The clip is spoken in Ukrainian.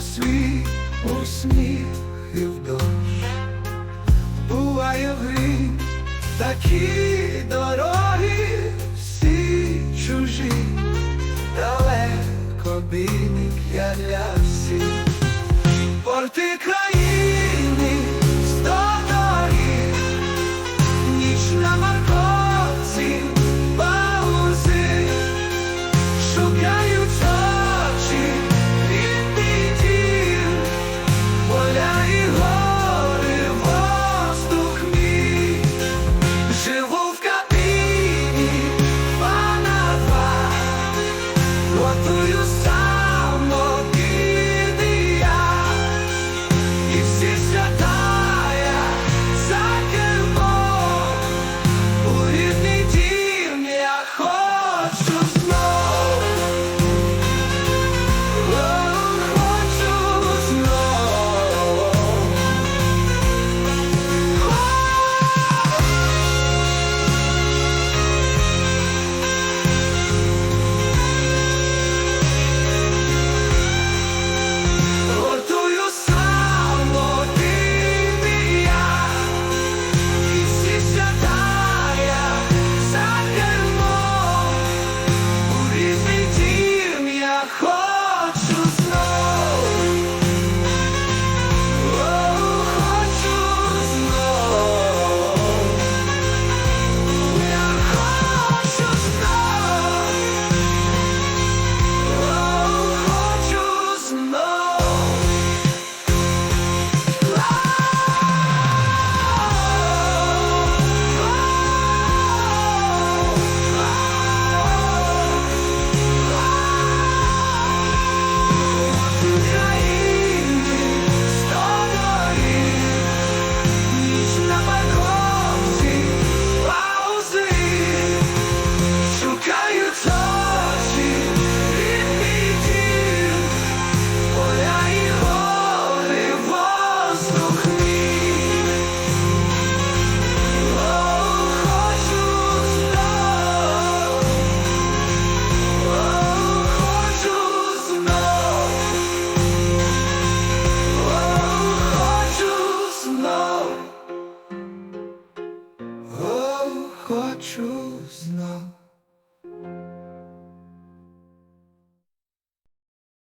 Світ у сніг і в дощ Буває в грі такі дороги, всі чужі, далеко бійник я для всіх. Порти